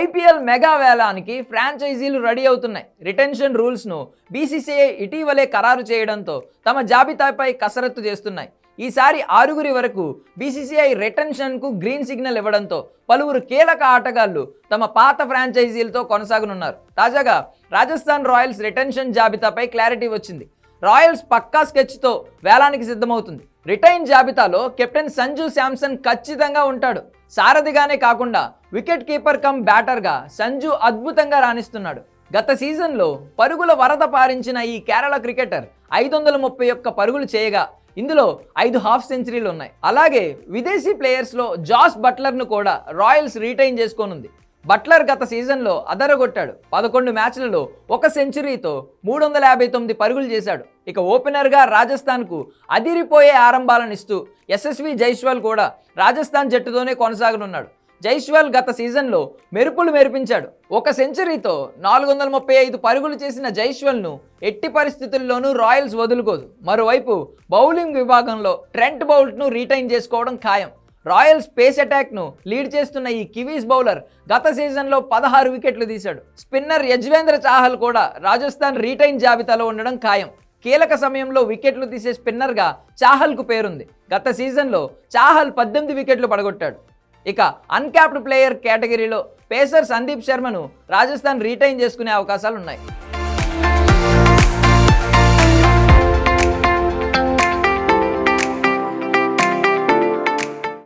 IPL mega వేలానికి ఫ్రాంచైజీలు ready అవుతున్నాయి. రిటెన్షన్ రూల్స్ను బీసీసీఐ ఇటీవలే ఖరారు చేయడంతో తమ జాబితాపై కసరత్తు చేస్తున్నాయి. ఈసారి ఆరుగురి వరకు బీసీసీఐ రిటెన్షన్కు గ్రీన్ సిగ్నల్ ఇవ్వడంతో పలువురు కీలక ఆటగాళ్ళు తమ పాత ఫ్రాంచైజీలతో కొనసాగనున్నారు. తాజాగా రాజస్థాన్ రాయల్స్ రిటెన్షన్ జాబితాపై క్లారిటీ వచ్చింది. రాయల్స్ పక్కా స్కెచ్తో వేలానికి సిద్ధమవుతుంది. రిటైన్ జాబితాలో కెప్టెన్ సంజు శాంసన్ ఖచ్చితంగా ఉంటాడు. సారథిగానే కాకుండా వికెట్ కీపర్ కమ్ బ్యాటర్గా సంజు అద్భుతంగా రాణిస్తున్నాడు. గత సీజన్లో పరుగుల వరద పారించిన ఈ కేరళ క్రికెటర్ ఐదు వందల ముప్పై ఒక్క పరుగులు చేయగా ఇందులో ఐదు హాఫ్ సెంచరీలు ఉన్నాయి అలాగే విదేశీ ప్లేయర్స్లో జాస్ బట్లర్ను కూడా రాయల్స్ రీటైన్ చేసుకోనుంది. బట్లర్ గత సీజన్లో అదరగొట్టాడు. పదకొండు మ్యాచ్లలో ఒక సెంచరీతో మూడు వందల యాభై తొమ్మిది పరుగులు చేశాడు. ఇక ఓపెనర్గా రాజస్థాన్కు అదిరిపోయే ఆరంభాలను ఇస్తూ యశస్వి జైస్వాల్ కూడా రాజస్థాన్ జట్టుతోనే కొనసాగనున్నాడు. జైస్వాల్ గత సీజన్లో మెరుపులు మెరిపించాడు. ఒక సెంచరీతో నాలుగు వందల ముప్పై ఐదు పరుగులు చేసిన జైస్వాల్ను ఎట్టి పరిస్థితుల్లోనూ రాయల్స్ వదులుకోదు. మరోవైపు బౌలింగ్ విభాగంలో ట్రెంట్ బౌల్ట్ను రీటైన్ చేసుకోవడం ఖాయం. రాయల్ స్పేస్ అటాక్ను లీడ్ చేస్తున్న ఈ కివీస్ బౌలర్ గత సీజన్లో పదహారు వికెట్లు తీశాడు. స్పిన్నర్ యజ్వేంద్ర చాహల్ కూడా రాజస్థాన్ రీటైన్ జాబితాలో ఉండడం ఖాయం. కీలక సమయంలో వికెట్లు తీసే స్పిన్నర్గా చాహల్కు పేరుంది. గత సీజన్లో చాహల్ పద్దెనిమిది వికెట్లు పడగొట్టాడు. ఇక అన్క్యాప్డ్ ప్లేయర్ కేటగిరీలో పేసర్ సందీప్ శర్మను రాజస్థాన్ రీటైన్ చేసుకునే అవకాశాలు ఉన్నాయి